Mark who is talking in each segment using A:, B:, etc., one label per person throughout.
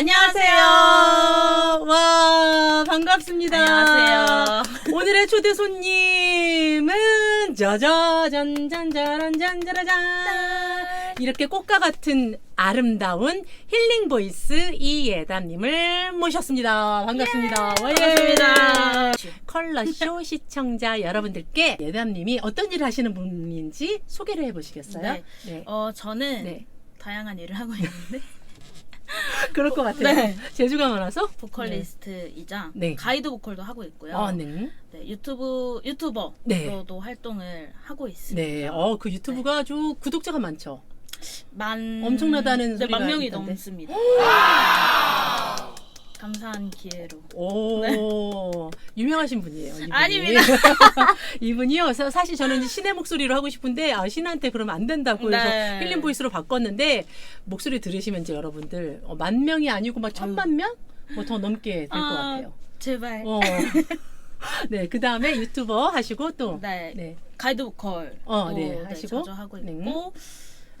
A: 안녕하세요. 와, 반갑습니다.
B: 안녕하세요.
A: 오늘의 초대 손님은 짜자잔 잔자란 잔자라잔 이렇게 꽃과 같은 아름다운 힐링 보이스 이예담님을 모셨습니다. 반갑습니다. 와, 예.
B: 반갑습니다.
A: 컬러쇼 시청자 여러분들께 예담님이 어떤 일을 하시는 분인지 소개를 해보시겠어요?
B: 네.
A: 네.
B: 어, 저는
A: 네.
B: 다양한 일을 하고 있는데
A: 그럴 것 같아요.
B: 네.
A: 재주가 많아서.
B: 보컬리스트이자
A: 네.
B: 가이드 보컬도 하고 있고요.
A: 아, 네.
B: 네, 유튜브 유튜버로도
A: 네.
B: 활동을 하고 있습니다.
A: 네. 어, 그 유튜브가 아주 구독자가 많죠.
B: 만
A: 엄청나다는
B: 네,
A: 소리가
B: 만 명이
A: 있던데.
B: 넘습니다. 감사한 기회로.
A: 오, 유명하신 분이에요. 이분이.
B: 네. 아닙니다.
A: 이분이요. 사- 사실 저는 이제 신의 목소리로 하고 싶은데 아, 신한테 그러면 안 된다고 해서
B: 네.
A: 힐링 보이스로 바꿨는데 목소리 들으시면 이제 여러분들 어, 만 명이 아니고 막 천만 명? 뭐 더 넘게 될 것
B: 아,
A: 같아요.
B: 제발.
A: 어. 네, 그 다음에 유튜버 하시고 또.
B: 네.
A: 네.
B: 가이드 보컬
A: 어, 네, 하시고.
B: 자주 하고
A: 네.
B: 있고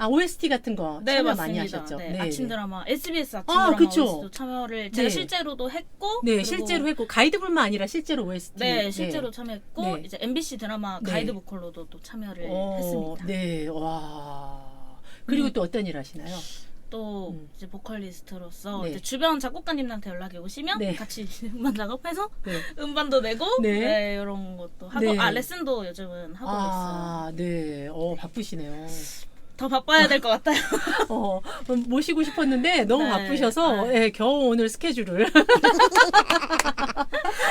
A: 아, OST 같은 거
B: 네
A: 참여
B: 맞습니다.
A: 많이 하셨죠?
B: 네, 아침 드라마 SBS 아침
A: 아,
B: 드라마
A: 그쵸.
B: OST도 참여를 제가
A: 네.
B: 실제로도 했고
A: 네,
B: 그리고
A: 실제로 했고 가이드뿐만 아니라 실제로 OST.
B: 네, 실제로 참여했고
A: 네.
B: 이제 MBC 드라마
A: 네.
B: 가이드 보컬로도 또 참여를
A: 어,
B: 했습니다.
A: 네, 와. 그리고
B: 음.
A: 또 어떤 일 하시나요?
B: 또
A: 음.
B: 이제 보컬리스트로서
A: 네.
B: 이제 주변 작곡가님한테 연락이 오시면
A: 네.
B: 같이 음반 작업해서
A: 네.
B: 음반도 내고
A: 네.
B: 네, 이런 것도 하고
A: 네.
B: 아 레슨도 요즘은 하고 있어요.
A: 아, 네. 어, 바쁘시네요.
B: 더 바빠야 될 것 같아요.
A: 어, 모시고 싶었는데 너무
B: 네.
A: 바쁘셔서
B: 아.
A: 예, 겨우 오늘 스케줄을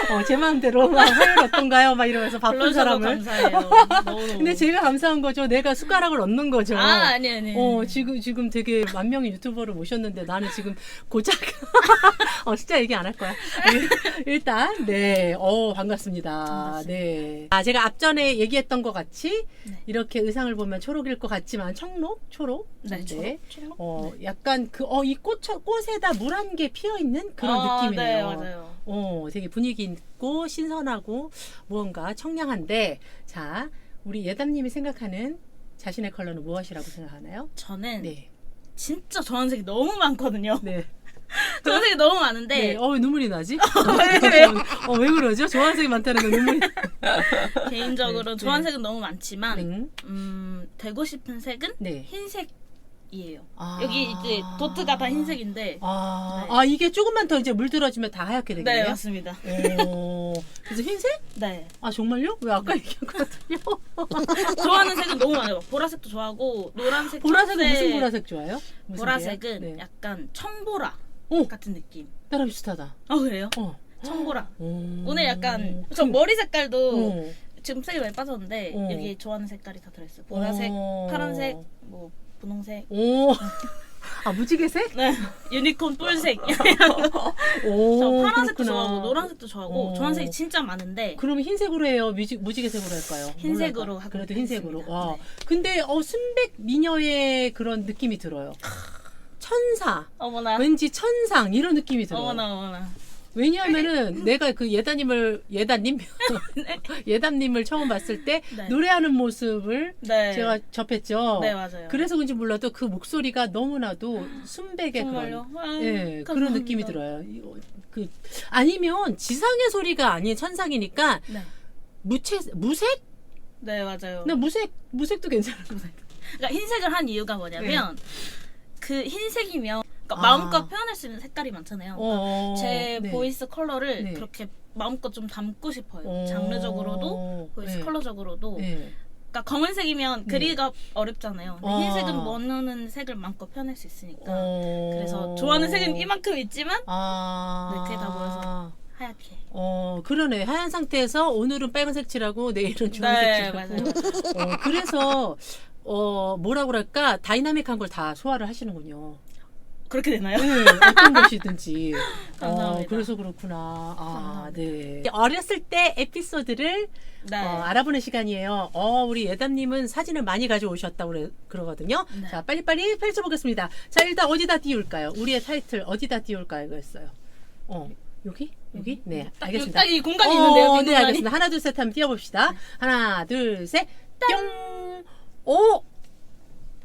A: 어, 제 마음대로 막 화요일 어떤가요? 막 이러면서 바쁜 사람을.
B: 감사해요. 너무
A: 근데 제가 감사한 거죠. 내가 숟가락을 얻는 거죠.
B: 아 아니 아니.
A: 어, 지금, 지금 되게 만 명의 유튜버를 모셨는데 나는 지금 고작, 어, 진짜 얘기 안 할 거야. 일- 일단, 네, 어, 반갑습니다.
B: 반갑습니다.
A: 네. 아, 제가 앞전에 얘기했던 것 같이
B: 네.
A: 이렇게 의상을 보면 초록일 것 같지만 청록? 초록?
B: 네, 초록, 초록.
A: 어,
B: 네.
A: 약간 그, 어, 이 꽃, 꽃에다 물 한 개 피어 있는 그런
B: 아,
A: 느낌이네요.
B: 네 맞아요.
A: 어, 되게 분위기 있고 신선하고 무언가 청량한데, 자, 우리 예담님이 생각하는 자신의 컬러는 무엇이라고 생각하나요?
B: 저는
A: 네.
B: 진짜 좋아하는 색이 너무 많거든요.
A: 네.
B: 좋아하는 색이 너무 많은데
A: 네. 어, 왜 눈물이 나지? 어, 왜 그러죠? 좋아하는 색이 많다는 건 눈물이.
B: 개인적으로
A: 네,
B: 좋아하는
A: 네.
B: 색은 너무 많지만
A: 음,
B: 음, 되고 싶은 색은
A: 네.
B: 흰색 이에요.
A: 아.
B: 여기 이제 도트가 다 흰색인데
A: 아,
B: 네.
A: 아, 이게 조금만 더 이제 물들어지면 다 하얗게
B: 네
A: 되겠네요.
B: 맞습니다.
A: 오, 그래서 흰색?
B: 네
A: 아, 정말요? 왜 아까 얘기했거든요?
B: 좋아하는 색은 너무 많아요. 보라색도 좋아하고 노란색,
A: 보라색은
B: 초록색,
A: 무슨 보라색 좋아요? 무슨
B: 보라색은
A: 계열? 네.
B: 약간 청보라
A: 오,
B: 같은 느낌.
A: 나랑 비슷하다.
B: 어 그래요?
A: 어.
B: 청보라.
A: 오.
B: 오늘 약간 저 머리 색깔도
A: 어.
B: 지금 색이 많이 빠졌는데
A: 어.
B: 여기 좋아하는 색깔이 다 들어있어요. 보라색,
A: 어.
B: 파란색, 뭐 분홍색.
A: 오. 아, 무지개색?
B: 네 유니콘 뿔색.
A: 오.
B: 저 파란색도
A: 그렇구나.
B: 좋아하고 노란색도 좋아하고
A: 어.
B: 좋아하는 색이 진짜 많은데
A: 그럼 흰색으로 해요? 무지, 무지개색으로 할까요?
B: 흰색으로
A: 뭘로 할까요?
B: 하고
A: 그래도 흰색으로. 와.
B: 네.
A: 근데 어 순백 미녀의 그런 느낌이 들어요. 천사.
B: 어머나
A: 왠지 천상 이런 느낌이 들어요.
B: 어머나 어머나
A: 왜냐하면은 내가 그 예다님을 예다님 예담님을 처음 봤을 때
B: 네.
A: 노래하는 모습을
B: 네
A: 제가 접했죠.
B: 네 맞아요
A: 그래서 그런지 몰라도 그 목소리가 너무나도 순백의
B: 정말요
A: 그런
B: 아,
A: 예, 그런
B: 감사합니다.
A: 느낌이 들어요. 이거, 그 아니면 지상의 소리가 아닌 천상이니까
B: 네.
A: 무채 무색?
B: 네 맞아요
A: 나 무색 무색도 괜찮은 것 같아.
B: 그러니까 흰색을 한 이유가 뭐냐면 그 흰색이면 그러니까
A: 아.
B: 마음껏 표현할 수 있는 색깔이 많잖아요
A: 어,
B: 제
A: 네.
B: 보이스 컬러를
A: 네.
B: 그렇게 마음껏 좀 담고 싶어요
A: 어,
B: 장르적으로도 보이스
A: 네.
B: 컬러적으로도
A: 네.
B: 그러니까 검은색이면 그리가 어렵잖아요 근데
A: 어.
B: 흰색은 원하는 색을 마음껏 표현할 수 있으니까
A: 어.
B: 그래서 좋아하는 색은 이만큼 있지만
A: 아.
B: 네, 그게 다 모여서. 하얗게
A: 어, 그러네. 하얀 상태에서 오늘은 빨간색 칠하고 내일은 주황색
B: 네
A: 칠하고. 어, 그래서 어, 뭐라 그럴까? 다이나믹한 걸 다 소화를 하시는군요.
B: 그렇게 되나요?
A: 네, 어떤 것이든지. 어,
B: 감사합니다.
A: 그래서 그렇구나. 아,
B: 감사합니다.
A: 네. 어렸을 때 에피소드를
B: 네.
A: 어, 알아보는 시간이에요. 어, 우리 예담님은 사진을 많이 가져오셨다고 그래, 그러거든요.
B: 네.
A: 자, 빨리빨리 펼쳐보겠습니다. 자, 일단 어디다 띄울까요? 우리의 타이틀 어디다 띄울까요? 이거였어요. 어, 여기? 여기? 네, 알겠습니다.
B: 딱이 공간이 있는데요.
A: 어,
B: 빈
A: 네,
B: 공간이.
A: 알겠습니다. 하나, 둘, 셋 하면 띄워봅시다. 하나, 둘, 셋, 뿅! 어?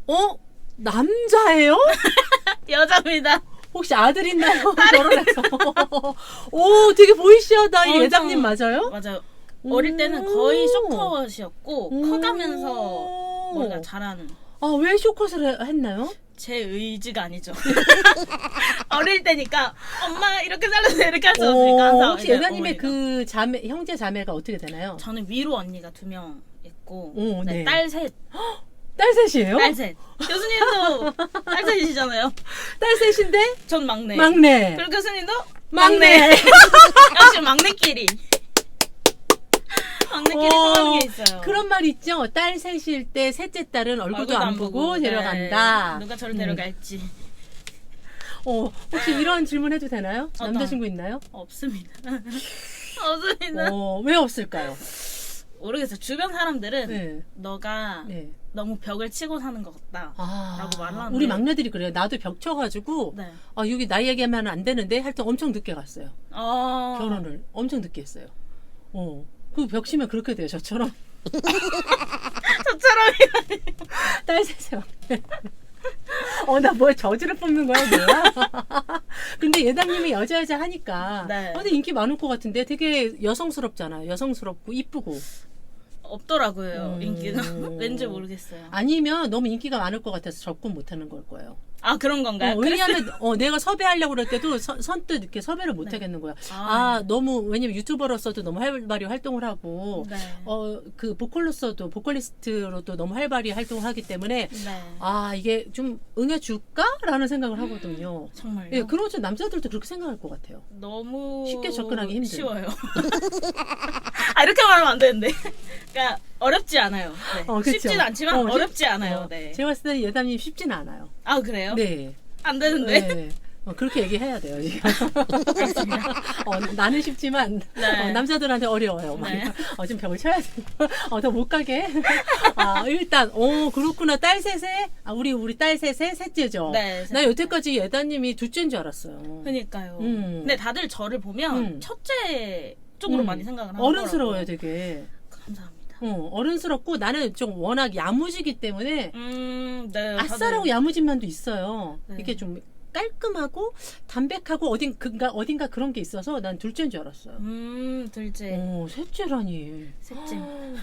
A: 어? 남자예요?
B: 여자입니다.
A: 혹시 아들 있나요? 결혼해서. 오, 되게 보이시하다. 이
B: 엄청-
A: 예담님 맞아요?
B: 맞아요. 어릴 때는 거의
A: 오.
B: 쇼컷이었고
A: 오.
B: 커가면서 머리가 자라는
A: 아, 왜 쇼컷을 해- 했나요?
B: 제 의지가 아니죠. 어릴 때니까 엄마 이렇게 잘라서 이렇게 할수 없으니까
A: 오,
B: 항상
A: 혹시
B: 이제 어머니가.
A: 그 자매, 형제 자매가 어떻게 되나요?
B: 저는 위로 언니가 두 명 있고
A: 오, 네.
B: 네, 딸 셋,
A: 딸 셋이에요?
B: 딸 셋. 교수님도 딸 셋이시잖아요.
A: 딸 셋인데
B: 전 막내.
A: 막내.
B: 그리고 교수님도
A: 막내.
B: 역시 막내끼리. 막내끼리
A: 어,
B: 통하는 게 있어요.
A: 그런 말 있죠. 딸 셋일 때 셋째 딸은 얼굴도, 안 보고
B: 네.
A: 데려간다.
B: 누가 저를
A: 음.
B: 데려갈지
A: 어, 혹시 이런 질문 해도 되나요? 남자친구 있나요?
B: 없습니다. 없습니다.
A: 어, 왜 없을까요?
B: 모르겠어요. 주변 사람들은
A: 네.
B: 너가
A: 네.
B: 너무 벽을 치고 사는 것 같다.
A: 아,
B: 라고 말하는데.
A: 우리 막내들이 그래요. 나도 벽 쳐가지고
B: 네.
A: 아 여기 나이 얘기하면 안 되는데 할 때 엄청 늦게 갔어요.
B: 어...
A: 결혼을 엄청 늦게 했어요. 어. 그 벽 치면 그렇게 돼요. 저처럼
B: 저처럼
A: 딸 셋에 막내. 어, 나 뭐야, 저주를 뽑는 거야, 뭐야? 근데 예담님이 여자 여자 하니까.
B: 네.
A: 어, 근데 인기 많을 것 같은데 되게 여성스럽잖아. 여성스럽고 이쁘고.
B: 없더라고요
A: 음.
B: 인기가 왠지 모르겠어요.
A: 아니면 너무 인기가 많을 것 같아서 접근 못 하는 걸 거예요.
B: 아 그런 건가요?
A: 어, 왜냐하면 어, 내가 섭외하려고 그럴 때도 서- 선뜻 이렇게 섭외를 못
B: 네.
A: 하겠는 거야.
B: 아,
A: 아, 너무 왜냐면 유튜버로서도 너무 활발히 활동을 하고
B: 네.
A: 어그 보컬로서도 보컬리스트로도 너무 활발히 활동을 하기 때문에
B: 네.
A: 아 이게 좀 응해줄까라는 생각을 하거든요.
B: 정말요?
A: 예, 그러죠 남자들도 그렇게 생각할 것 같아요.
B: 너무
A: 쉽게 접근하기 힘든.
B: 쉬워요. 아 이렇게 말하면 안 되는데. 그러니까 어렵지 않아요. 네.
A: 어, 그쵸?
B: 쉽진 않지만
A: 어,
B: 어, 렵지
A: 쉽-
B: 않아요.
A: 어,
B: 네.
A: 제가 봤을 때는 예담님 쉽지는 않아요.
B: 아 그래요?
A: 네.
B: 안 되는데.
A: 네. 어, 그렇게 얘기해야 돼요. 어, 나는 쉽지만
B: 네.
A: 어, 남자들한테 어려워요. 막.
B: 네.
A: 어, 좀 벽을 쳐야 돼. 어, 더 못 가게. 아, 일단, 어, 그렇구나. 딸 셋에, 아, 우리, 우리 딸 셋에 셋째죠.
B: 네,
A: 나 여태까지 예다님이 둘째인 줄 알았어요.
B: 그니까요.
A: 음.
B: 근데 다들 저를 보면
A: 음.
B: 첫째 쪽으로
A: 음.
B: 많이 생각을 하더라고요.
A: 어른스러워요, 되게. 어, 어른스럽고 나는 좀 워낙 야무지기 때문에
B: 음, 네.
A: 아싸라고 야무진 면도 있어요.
B: 네.
A: 이게 좀 깔끔하고 담백하고 어딘, 그가 어딘가 그런 게 있어서 난 둘째인 줄 알았어요.
B: 음, 둘째,
A: 어, 셋째라니.
B: 셋째.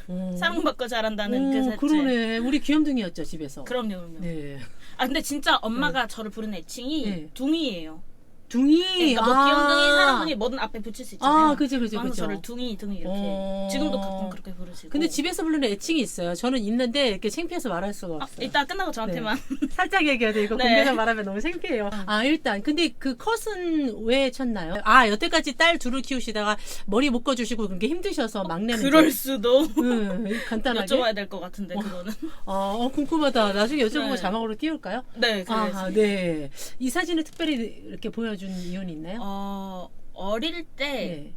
A: 어.
B: 사랑받고 자란다는
A: 어,
B: 그 셋째.
A: 그러네. 우리 귀염둥이였죠, 집에서.
B: 그럼요, 그럼요.
A: 네.
B: 아 근데 진짜 엄마가 저를 부르는 애칭이
A: 네.
B: 둥이에요.
A: 둥이.
B: 그러니까 뭐 귀염둥이 사랑둥이 뭐든 앞에 붙일 수 있잖아요.
A: 아, 그죠, 그죠,
B: 그래서
A: 그죠.
B: 저를 둥이 둥이 이렇게
A: 어.
B: 지금도 가끔 그렇게 부르시고.
A: 근데 집에서 부르는 애칭이 있어요. 저는 있는데 이렇게 창피해서 말할 수가
B: 아,
A: 없어요.
B: 이따 끝나고 저한테만
A: 살짝 얘기해야 돼. 이거
B: 네.
A: 공개해서 말하면 너무 창피해요. 아, 일단. 근데 그 컷은 왜 쳤나요? 아, 여태까지 딸 둘을 키우시다가 머리 묶어주시고 그런 게 힘드셔서 막내는.
B: 그럴
A: 좀-
B: 수도
A: 응, 간단하게.
B: 여쭤봐야 될 것 같은데 그거는.
A: 어, 어, 궁금하다. 나중에 여쭤보고
B: 네.
A: 자막으로 띄울까요?
B: 네, 그래서
A: 아, 네. 이 사진을 특별히 이렇게 보여준 이유는 있나요?
B: 어 어릴 때
A: 네.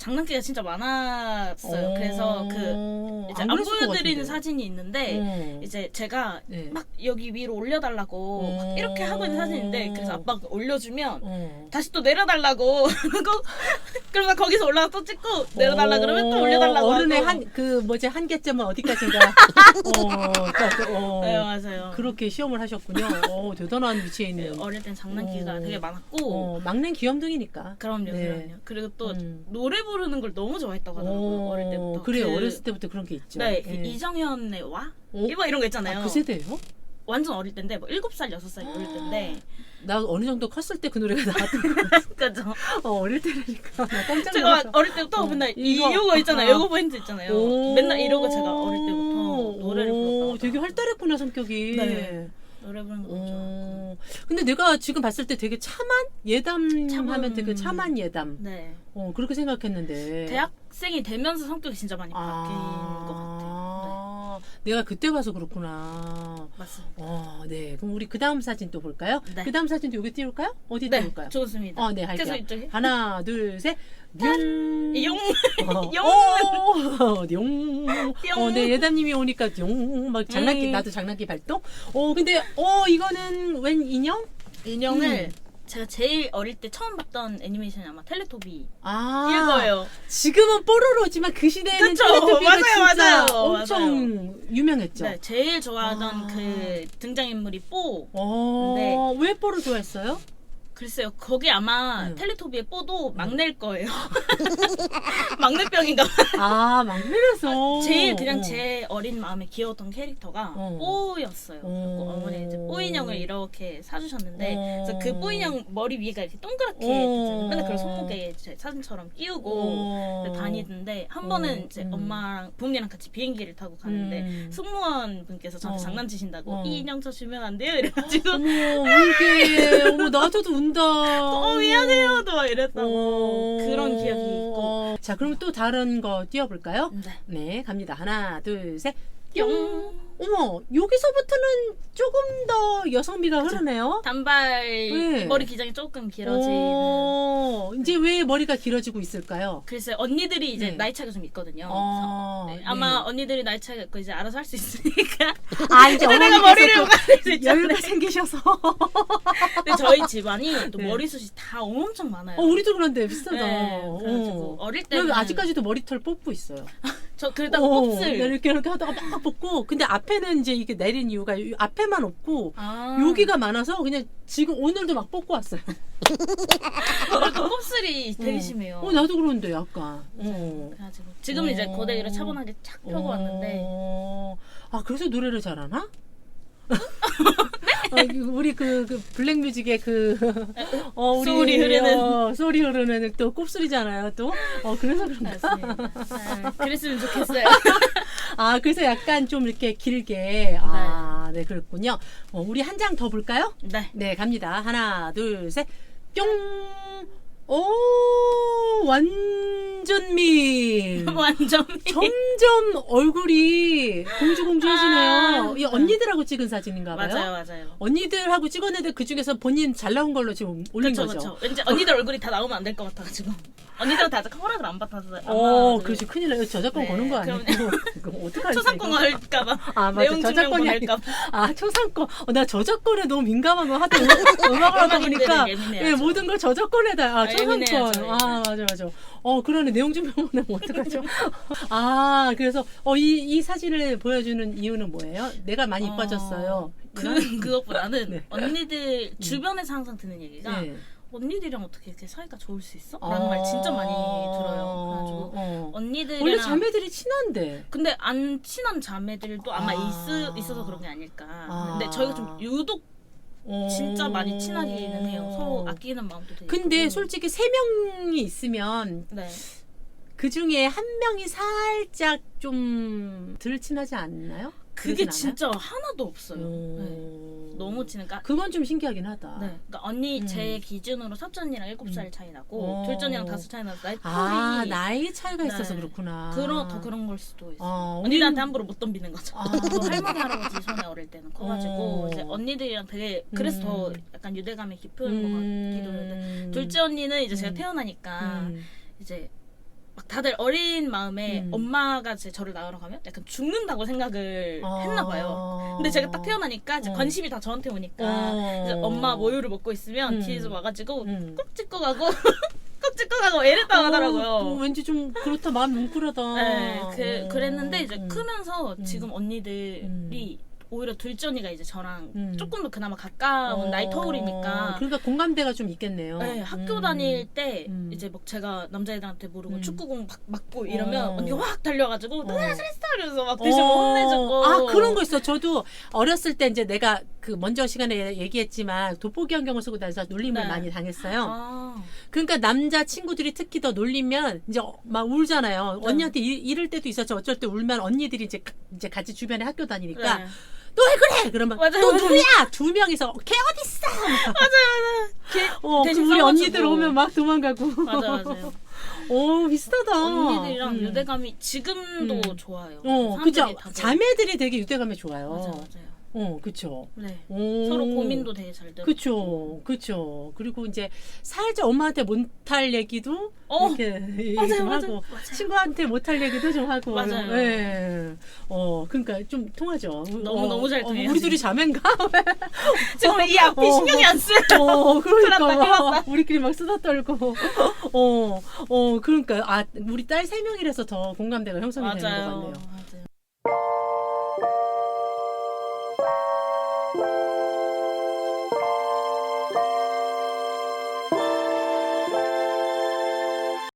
B: 장난기가 진짜 많았어요. 그래서 그 이제 안, 보여드리는. 사진이 있는데
A: 어.
B: 이제 제가
A: 네.
B: 막 여기 위로 올려달라고
A: 어.
B: 막 이렇게 하고 있는 사진인데 그래서 아빠가 올려주면
A: 어.
B: 다시 또 내려달라고 그러고 그러면 거기서 올라가 또 찍고 내려달라 그러면 또 올려달라고
A: 어른의 한 그 뭐지 한계점은 어디까지인가? 어, 그, 어,
B: 네 맞아요.
A: 그렇게 시험을 하셨군요. 어, 대단한 위치에
B: 네,
A: 있는.
B: 어릴 땐 장난기가
A: 어.
B: 되게 많았고
A: 어, 막내 귀염둥이니까.
B: 그럼요,
A: 네.
B: 그럼요. 그리고 또
A: 음.
B: 노래 부 르는 걸 너무 좋아했다고 하더라고요. 어릴 때부터.
A: 그래요.
B: 그-
A: 어렸을 때부터 그런 게 있죠.
B: 네, 그
A: 예.
B: 이정현의 와?
A: 어?
B: 이거 이런 거 있잖아요.
A: 아, 그 세대예요?
B: 완전 어릴 때인데 뭐 7살, 6살 어릴 때인데
A: 나 어느 정도 컸을 때 그 노래가 나왔던 거.
B: 그죠?
A: 어, 어릴 때라니까. 나 깜짝
B: 제가
A: 놀랐어.
B: 어릴 때부터
A: 어,
B: 맨날
A: 이거.
B: 이거 있잖아요.
A: 아.
B: 요거 포인트 있잖아요.
A: 오.
B: 맨날 이러고 제가 어릴 때부터 노래를
A: 오,
B: 불렀다고
A: 되게 활달했구나 성격이.
B: 네. 노래 부르는 거 좋아하고
A: 어, 근데 내가 지금 봤을 때 되게 참한 예담
B: 참한.
A: 하면 되게 참한 예담.
B: 네.
A: 어 그렇게 생각했는데.
B: 대학생이 되면서 성격이 진짜 많이 바뀐 것 같아요.
A: 아, 내가 그때 봐서 그렇구나.
B: 네, 맞습니다.
A: 어, 네. 그럼 우리 그 다음 사진 또 볼까요?
B: 네.
A: 그 다음 사진도 여기 띄울까요? 어디
B: 네,
A: 띄울까요?
B: 좋습니다.
A: 어, 네, 할게요.
B: 계속 이쪽에.
A: 하나, 둘, 셋. 용.
B: 용.
A: 어,
B: 용.
A: 어, 용.
B: 용.
A: 어, 네, 예담님이 오니까 용. 막 장난기,
B: 음.
A: 나도 장난기 발동. 어, 근데, 어, 이거는 웬 인형?
B: 인형을
A: 음.
B: 제가 제일 어릴 때 처음 봤던 애니메이션이 아마 텔레토비
A: 아.
B: 이거예요.
A: 지금은 뽀로로지만 그 시대에는
B: 그쵸.
A: 텔레토비가
B: 맞아요,
A: 진짜
B: 맞아요,
A: 엄청 유명했죠.
B: 네, 제일 좋아하던
A: 아.
B: 그 등장인물이 뽀.
A: 어,
B: 네.
A: 왜 뽀를 좋아했어요?
B: 글쎄요. 거기 아마
A: 응.
B: 텔레토비의 뽀도 막낼 거예요. 막내병인가 봐.
A: 아 막내라서
B: 제일 그냥
A: 어.
B: 제 어린 마음에 귀여웠던 캐릭터가
A: 어.
B: 뽀였어요.
A: 어.
B: 어머니 이제 뽀 인형을 이렇게 사주셨는데
A: 어.
B: 그래서 그 뽀 인형 머리 위가 이렇게 동그랗게
A: 어.
B: 맨날 그걸 손목에 제 사진처럼 끼우고
A: 어.
B: 이제 다니던데 한
A: 어.
B: 번은 이제
A: 음.
B: 엄마랑 부모님이랑 같이 비행기를 타고 가는데
A: 음.
B: 승무원 분께서 저한테
A: 어.
B: 장난치신다고
A: 어.
B: 이 인형 저 주면 안 돼요 이래가지고
A: 어머 울게 어머 나한테도 운
B: 다어 미안해요 또막 이랬다고
A: 어.
B: 그런 기억이 있고
A: 어. 자 그럼 또 다른 거 띄워볼까요?
B: 네.
A: 네 갑니다 하나 둘셋
B: 뿅
A: 어머 여기서부터는 조금 더 여성미가. 흐르네요
B: 단발
A: 네.
B: 머리 기장이 조금 길어지는
A: 어, 이제 왜 머리가 길어지고 있을까요?
B: 글쎄 언니들이 이제
A: 네.
B: 나이 차가 좀 있거든요.
A: 어,
B: 그래서 네,
A: 네.
B: 아마 언니들이 나이 차가 있고 이제 알아서 할 수 있으니까
A: 아 이제
B: 내가 머리를
A: 어머니께서
B: 가릴
A: 수또
B: 있잖아요.
A: 여유가 생기셔서
B: 근데 저희 집안이 또
A: 네.
B: 머리숱이 다 엄청 많아요.
A: 어 우리도 그런데 비슷하다
B: 네, 그래가지고
A: 어.
B: 어릴
A: 나
B: 때는
A: 아직까지도 머리털 뽑고 있어요.
B: 저 그러다가
A: 어,
B: 곱슬
A: 나 이렇게 이렇게 하다가 막 뽑고 근데 앞에는 이제 이게 내린 이유가 이 앞에만 없고
B: 아,
A: 여기가 많아서 그냥 지금 오늘도 막 뽑고 왔어요.
B: 그래도 곱슬이 되게
A: 어.
B: 심해요.
A: 어 나도 그런데 약간. 어.
B: 그래가지고 지금은 이제
A: 어.
B: 고데기를 차분하게 착 펴고 왔는데
A: 어. 아 그래서 노래를 잘하나? 어, 우리 그, 그 블랙뮤직의 그 어, 우리
B: 소리 흐르는.
A: 어, 소리 흐르는 또 곱슬이잖아요 또. 어 그래서 그런가?
B: 아, 그랬으면 좋겠어요.
A: 아 그래서 약간 좀 이렇게 길게 아, 네 그렇군요. 어, 우리 한 장 더 볼까요?
B: 네.
A: 네 갑니다. 하나 둘 셋. 뿅. 오 완전 미.
B: 완전
A: 점점 얼굴이 공주공주해지네요.
B: 아,
A: 이 언니들하고 찍은 사진인가 봐요.
B: 맞아요, 맞아요.
A: 언니들하고 찍었는데 그 중에서 본인 잘 나온 걸로 지금 올린
B: 그쵸,
A: 거죠.
B: 그쵸. 왠지 언니들 얼굴이 다 나오면 안 될 것 같아가지고. 언니들한테 아직 허락을 안 받아서. 안
A: 어. 그렇지 큰일 나요. 저작권
B: 네,
A: 거는 거 아니고. 이거 어떡하지?
B: 초상권? 할까봐.
A: 아, 맞아.
B: 내용
A: 저작권이
B: 보낼까봐.
A: 아 초상권. 어, 나 저작권에 너무 민감한 거 하도 음악을 하다 보니까.
B: 예,
A: 모든 걸 저작권에다 아
B: 아,
A: 초상권. 아 맞아 맞아. 어 그러네 내용 좀 보면 어떡하죠? 아 그래서 어 이 이 사진을 보여주는 이유는 뭐예요? 내가 많이
B: 어,
A: 이뻐졌어요.
B: 그, 그것보다는
A: 네.
B: 언니들 주변에서 항상 듣는 얘기가
A: 네.
B: 언니들이랑 어떻게 이렇게 사이가 좋을 수 있어? 라는 말 진짜 많이 들어요. 그래가지고
A: 어.
B: 언니들이랑
A: 원래 자매들이 친한데.
B: 근데 안 친한 자매들도 아마
A: 아.
B: 있, 있어서 그런 게 아닐까.
A: 아.
B: 근데 저희가 좀 유독 진짜 많이 친하기는 해요. 서로 아끼는 마음도 되게
A: 근데
B: 크고.
A: 솔직히 세 명이 있으면
B: 네.
A: 그 중에 한 명이 살짝 좀 덜 친하지 않나요?
B: 그게
A: 그러진?
B: 진짜 하나도 없어요. 네.
A: 오.
B: 너무 친하니까
A: 그건 좀 신기하긴 하다.
B: 네. 그러니까 언니
A: 음.
B: 제 기준으로 첫째 언니랑 7살 차이 나고
A: 어.
B: 둘째 언니랑 5살 차이 나서 나이
A: 아 나이 차이가 있어서
B: 네.
A: 그렇구나.
B: 그런 더 그런 걸 수도 있어요.
A: 어,
B: 언니들한테
A: 우린-
B: 함부로 못 덤비는 거죠.
A: 아.
B: 또 할머니 할아버지 손에 어릴 때는 커가지고 언니들이랑 되게 그래서
A: 음.
B: 더 약간 유대감이 깊은 것 같기도 했는데
A: 음.
B: 둘째 언니는 이제 제가
A: 음.
B: 태어나니까
A: 음.
B: 이제 막 다들 어린 마음에
A: 음.
B: 엄마가 이제 저를 낳으러 가면 약간 죽는다고 생각을
A: 아.
B: 했나 봐요. 근데 제가 딱 태어나니까 이제
A: 어.
B: 관심이 다 저한테 오니까
A: 어.
B: 이제 엄마 모유를 먹고 있으면
A: 음.
B: 뒤에서 와가지고
A: 음.
B: 꼭 찍고 가고 꼭 찍고 가고 이랬다고
A: 어,
B: 하더라고요.
A: 왠지 좀 그렇다 마음 뭉클하다.
B: 네, 그,
A: 어.
B: 그랬는데 이제
A: 음.
B: 크면서
A: 음.
B: 지금 언니들이
A: 음.
B: 오히려 둘째 언니가 이제 저랑
A: 음.
B: 조금 더 그나마 가까운
A: 어.
B: 나이 터울이니까
A: 그러니까 공감대가 좀 있겠네요.
B: 네, 학교
A: 음.
B: 다닐 때
A: 음.
B: 이제 막 제가 남자애들한테 모르고
A: 음.
B: 축구공 막 맞고 이러면
A: 어.
B: 언니가 확 달려가지고 너가
A: 어.
B: 잘했어 이러면서 막 대신
A: 어.
B: 혼내주고
A: 아 그런 거 있어. 저도 어렸을 때 이제 내가 그 먼저 시간에 얘기했지만 돋보기 안경을 쓰고 다녀서 놀림을
B: 네.
A: 많이 당했어요.
B: 아,
A: 그러니까 남자 친구들이 특히 더 놀리면 이제 어- 막 울잖아요.
B: 네.
A: 언니한테 이, 이럴 때도 있었죠. 어쩔 때 울면 언니들이 이제 가- 이제 같이 주변에 학교 다니니까
B: 네.
A: 너 왜 그래? 그러면
B: 맞아요,
A: 또
B: 맞아요.
A: 누구야? 두 명이서 걔 어딨어?
B: 걔
A: 어, 그
B: 대신
A: 우리. 언니들 오면 막 도망가고.
B: 맞아요 맞아요
A: 오 비슷하다.
B: 언니들이랑
A: 음.
B: 유대감이 지금도
A: 음.
B: 좋아요
A: 어,
B: 사람들이
A: 그죠. 자매들이 되게 유대감이 좋아요.
B: 맞아요 맞아요
A: 어, 그쵸.
B: 네
A: 오.
B: 서로 고민도 되게 잘 되고
A: 그쵸, 그쵸. 그리고 이제 살짝 엄마한테 못할 얘기도
B: 어,
A: 이렇게 얘기
B: 맞아요,
A: 좀
B: 맞아요,
A: 하고
B: 맞아요.
A: 친구한테 못할 얘기도 좀 하고.
B: 맞아요.
A: 예. 어, 그러니까 좀 통하죠.
B: 너무, 너무 잘 통해요,
A: 우리 둘이 자매인가?
B: 지금 이 앞이
A: 어.
B: 신경이 안 쓰여
A: 어, 그러니까
B: 큰일 났다, 큰일
A: 막 우리끼리 막 수다 떨고. 어, 어, 그러니까 아 우리 딸 세 명이라서 더 공감대가 형성이 되는 것
B: 맞아요
A: 같네요.